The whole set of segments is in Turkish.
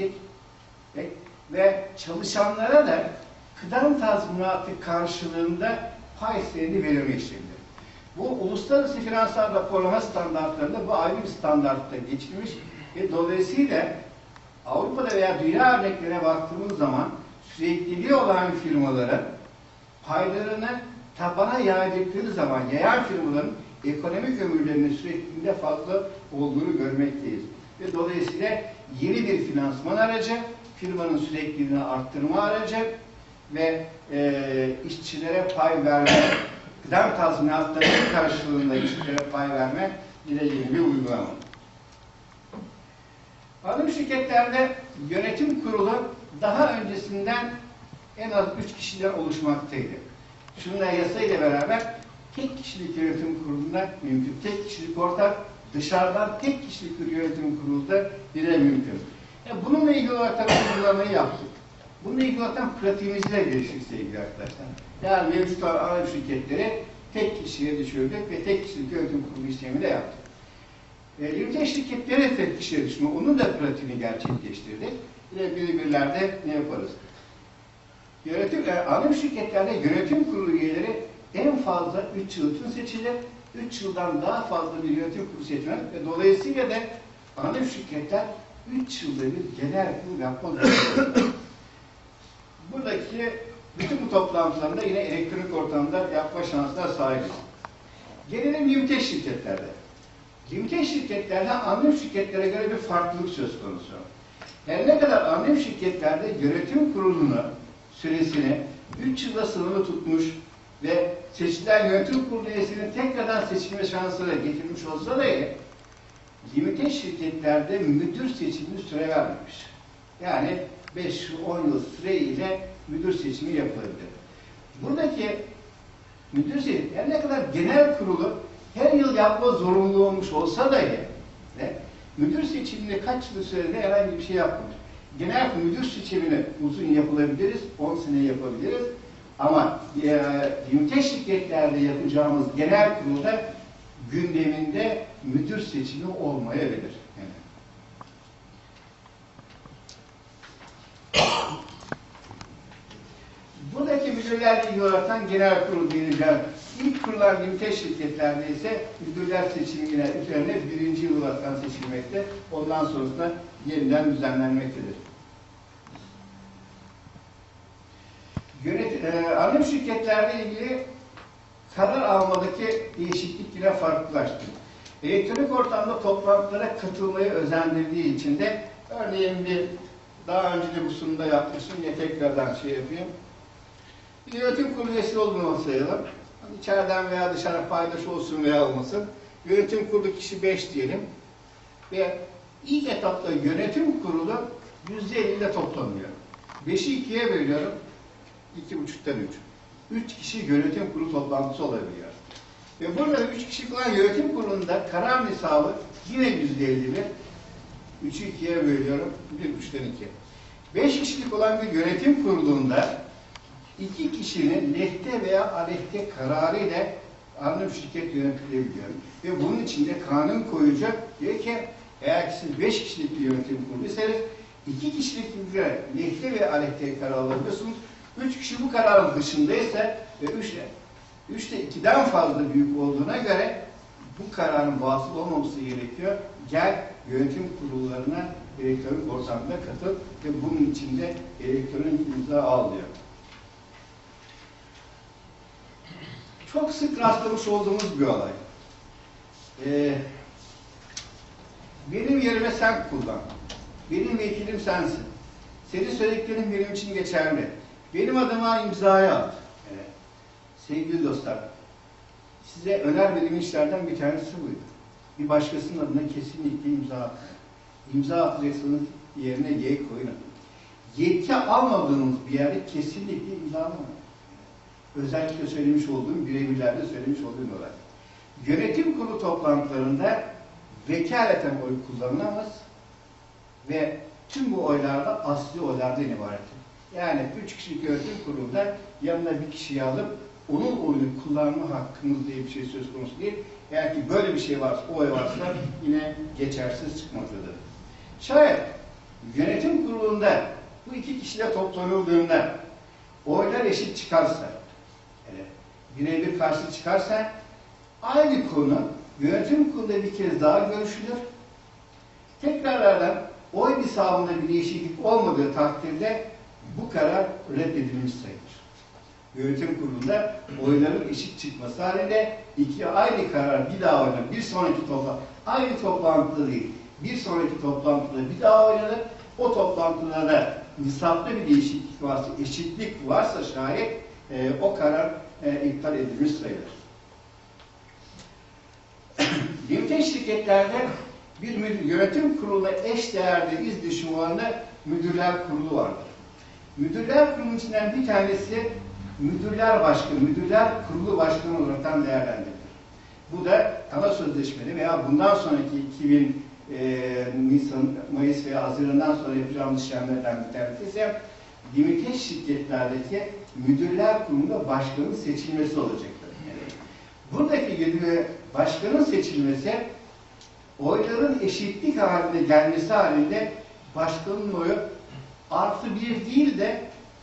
ettik. Ve, ve çalışanlara da kıdem tazminatı karşılığında pay senedi verilmektedir. Bu uluslararası finansal raporlama standartlarında bu ayrı bir standartta geçilmiş ve dolayısıyla Avrupa'da veya dünya örneklerine baktığımız zaman sürekliliği olan firmaların paylarını tabana yaydıkları zaman yayan firmaların ekonomik ömürlerinin sürekliliğinde fazla olduğunu görmekteyiz. Ve dolayısıyla yeni bir finansman aracı, firmanın sürekliliğini arttırma aracı ve e, işçilere pay verme, kıdem tazminatları karşılığında işçilere pay verme ile ilgili bir uygulama. Anonim şirketlerde yönetim kurulu daha öncesinden en az üç kişiden oluşmaktaydı. Şununla yasayla beraber tek kişilik yönetim kurulunda mümkün. Tek kişilik ortak, dışarıdan tek kişilik bir yönetim kurulu da bile mümkün. E bununla ilgili olarak tabii uygulamayı yaptık. Bununla ilgili olarak pratiğimizi de geliştirdik sevgili arkadaşlar. Yani mevcut anonim şirketleri tek kişiye düşürdük ve tek kişilik yönetim kurulu işlemi de yaptık. E, Limited şirketleri tek kişiye düşme, onun da pratiğini gerçekleştirdik. Ve birbirlerde ne yaparız? Yönetim, e, anonim şirketlerde yönetim kurulu üyeleri en fazla 3 yıl için seçilir. 3 yıldan daha fazla bir yönetim kurulu seçmez ve dolayısıyla da anonim şirketler 3 yılda bir genel kurul yapmak. Buradaki bütün bu toplantılarında yine elektronik ortamda yapma şansına sahibiz. Gelelim limited şirketlerde. Limited şirketlerde anonim şirketlere göre bir farklılık söz konusu. Her ne kadar anonim şirketlerde yönetim kurulunu süresini 3 yıla sınırlı tutmuş ve seçilen yönetim kurulu üyesinin tekrardan seçilme şansını getirmiş olsa da limited şirketlerde müdür seçimini süre vermemiş. Yani 5 yıl, 10 yıl süreyle müdür seçimi yapılabilir. Buradaki müdür seçimi her ne kadar genel kurulu her yıl yapma zorunlu olmuş olsa dahi de, müdür seçiminde kaç yıl sürede herhangi bir şey yapmamış. Genel müdür seçimini uzun yapılabiliriz, 10 sene yapabiliriz. Ama e, ünite şirketlerde yapacağımız genel kurulda gündeminde müdür seçimi olmayabilir. Yani. Buradaki müdürlerle ilgili olarak genel kurul denilen ilk kurulan limite şirketlerde ise müdürler seçimine üzerine birinci yıl seçilmekte. Ondan sonrasında yeniden düzenlenmektedir. E, anonim şirketlerle ilgili karar almadaki değişiklik yine farklılaştı. Elektronik ortamda toplantılara katılmayı özendirdiği için de örneğin bir daha önce de bu sunumda yapmıştım. Yine tekrardan şey yapayım. Bir yönetim kurulu üyesi olduğunu varsayalım. Hani içeriden veya dışarı paydaş olsun veya olmasın. Yönetim kurulu kişi 5 diyelim. Ve ilk etapta yönetim kurulu %50 ile toplanıyor. 5'i 2'ye bölüyorum. 2,5'ten 3. 3 kişi yönetim kurulu toplantısı olabiliyor. Ve burada 3 kişi olan yönetim kurulunda karar nisabı yine %51. 3'ü 2'ye bölüyorum. 1,5'ten 2. 5 kişilik olan bir yönetim kurulunda iki kişinin lehte veya aleyhte kararı ile anonim şirket yönetilebiliyor. Ve bunun içinde kanun koyucu diyor ki eğer siz beş kişilik bir yönetim kuruluysanız iki kişilik bir lehte ve aleyhte karar alabiliyorsunuz. Üç kişi bu kararın dışındaysa ve üçle üçte ikiden fazla büyük olduğuna göre bu kararın vasıl olmaması gerekiyor. Gel yönetim kurullarına elektronik ortamda katıl ve bunun içinde elektronik imza al diyor. çok sık rastlamış olduğumuz bir olay. Ee, benim yerime sen kullan. Benim vekilim sensin. Senin söylediklerin benim için geçerli. Benim adıma imzaya at. Evet. Sevgili dostlar, size önermediğim işlerden bir tanesi buydu. Bir başkasının adına kesinlikle imza atmayın. İmza yerine Y koyun. Yetki almadığınız bir yerde kesinlikle imza almayın özellikle söylemiş olduğum, birebirlerde söylemiş olduğum olay. Yönetim kurulu toplantılarında vekaleten oy kullanılamaz ve tüm bu oylarda asli oylardan ibaret. Yani üç kişilik yönetim kurulunda yanına bir kişiyi alıp onun oyunu kullanma hakkımız diye bir şey söz konusu değil. Eğer ki böyle bir şey varsa, oy varsa yine geçersiz çıkmaktadır. Şayet yönetim kurulu kurulunda bu iki kişiyle toplanıldığında oylar eşit çıkarsa, yani birebir karşı çıkarsa aynı konu yönetim kurulunda bir kez daha görüşülür. Tekrarlardan oy hesabında bir değişiklik olmadığı takdirde bu karar reddedilmiş sayılır. Yönetim kurulunda oyların eşit çıkması halinde iki aynı karar bir daha oynanır. Bir sonraki toplantı, aynı toplantıda değil, bir sonraki toplantıda bir daha oynanır. O toplantıda da nisaplı bir değişiklik varsa, eşitlik varsa şayet e, o karar e, iptal edilmiş sayılır. Limited şirketlerde bir yönetim kuruluna eş değerde iz da müdürler kurulu vardır. Müdürler kurulunun içinden bir tanesi müdürler başkanı, müdürler kurulu başkanı olaraktan değerlendirilir. Bu da ana sözleşmeli veya bundan sonraki 2000 e, Nisan, Mayıs veya Haziran'dan sonra yapacağımız işlemlerden bir tanesi ise limited şirketlerdeki müdürler kurulunda başkanın seçilmesi olacaktır. Buradaki yönü başkanın seçilmesi oyların eşitlik halinde gelmesi halinde başkanın oyu artı bir değil de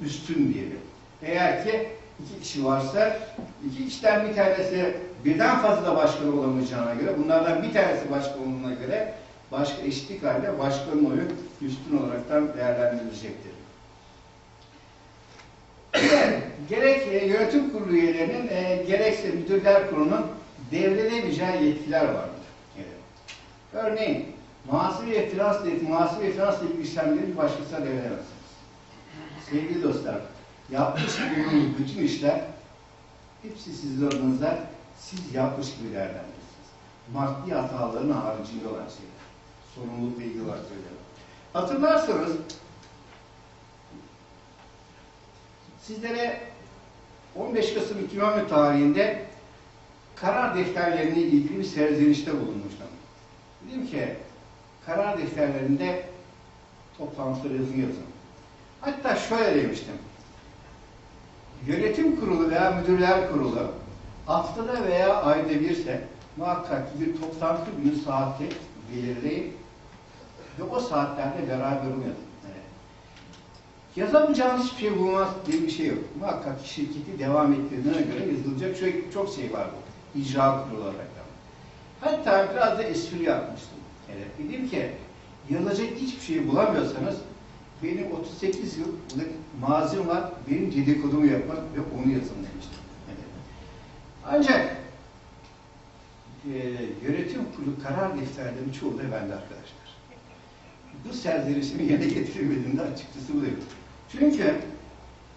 üstün diyelim. Eğer ki iki kişi varsa iki kişiden bir tanesi birden fazla başkan olamayacağına göre bunlardan bir tanesi başkan olduğuna göre başka eşitlik halinde başkanın oyu üstün olaraktan değerlendirilecektir. Gerek e, yönetim kurulu üyelerinin e, gerekse müdürler kurulunun devredemeyeceği yetkiler vardır. Evet. Örneğin muhasebe finans devleti, muhasebe finans devleti işlemleri başkasına devredemezsiniz. Sevgili dostlar, yapmış olduğunuz bütün işler hepsi sizin adınıza siz yapmış gibi değerlendirirsiniz. Maddi hataların haricinde olan şeyler. Sorumlulukla ilgili olarak söylüyorum. Hatırlarsanız sizlere 15 Kasım 2011 tarihinde karar defterlerine ilgili bir serzenişte bulunmuştum. Dedim ki karar defterlerinde toplantıları yazın yazın. Hatta şöyle demiştim. Yönetim kurulu veya müdürler kurulu haftada veya ayda birse muhakkak bir toplantı günü saati belirleyin ve o saatlerde beraber. Evet. Yazamayacağınız hiçbir şey bulmaz diye bir şey yok. Muhakkak şirketi devam ettirdiğine göre yazılacak çok, çok şey var bu. İcra kurulu olarak. Hatta biraz da espri yapmıştım. Evet. Dedim ki yazılacak hiçbir şey bulamıyorsanız benim 38 yıllık mazim var, benim dedikodumu yapmak ve onu yazın demiştim. Evet. Ancak e, yönetim kurulu karar defterlerinin çoğu da bende arkadaşlar. Bu serzenişimi yerine getirmediğimde açıkçası bu değil. Çünkü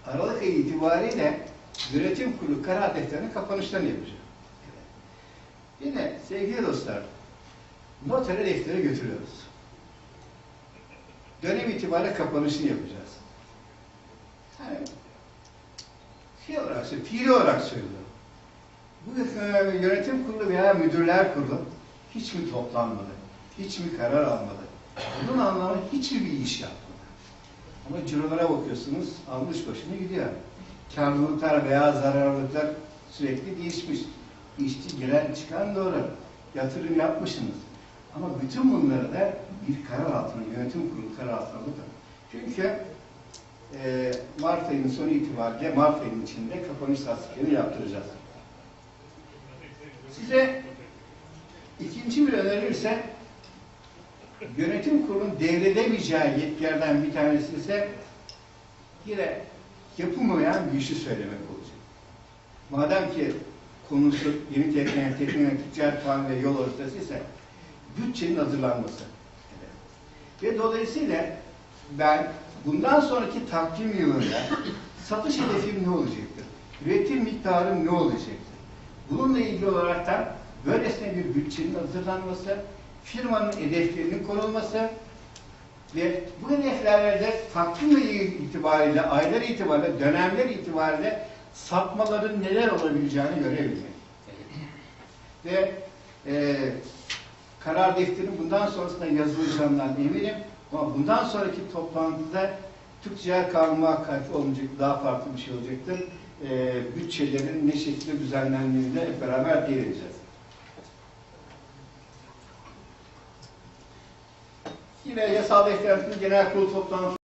Aralık ayı itibariyle yönetim kurulu karar defterinin kapanışlarını yapacağım. Yine sevgili dostlar, notere defteri götürüyoruz. Dönem itibariyle kapanışını yapacağız. Yani, şey olarak fiili olarak söylüyorum. Bu e, yönetim kurulu veya müdürler kurulu hiç mi toplanmadı? Hiç mi karar almadı? Bunun anlamı hiçbir bir iş yapmadı. Ama cirolara bakıyorsunuz, almış başını gidiyor. Karlılıklar veya zararlılıklar sürekli değişmiş. İşçi giren çıkan doğru. Yatırım yapmışsınız. Ama bütün bunları da bir karar altına, yönetim kurulu karar altına bakın. Çünkü e, Mart ayının sonu itibariyle Mart ayının içinde kapanış tasdiklerini yaptıracağız. Size ikinci bir önerim ise yönetim kurulunun devredemeyeceği yetkilerden bir tanesi ise yine yapılmayan bir işi söylemek olacak. Madem ki konusu yeni teknik, teknik, ticaret kanunu ve yol haritası ise bütçenin hazırlanması. Ve dolayısıyla ben bundan sonraki takvim yılında satış hedefim ne olacaktır? Üretim miktarım ne olacaktır? Bununla ilgili olarak da böylesine bir bütçenin hazırlanması, firmanın hedeflerinin konulması ve bu hedeflerde takvim itibariyle, aylar itibariyle, dönemler itibariyle sapmaların neler olabileceğini görebilmek. Ve e, karar defterinin bundan sonrasında yazılacağından eminim. Ama bundan sonraki toplantıda Türk Ticaret Kanunu muhakkak olmayacak, daha farklı bir şey olacaktır. E, bütçelerin ne şekilde düzenlendiğini hep beraber değineceğiz. Yine yasal defterinin genel kurulu toplantısı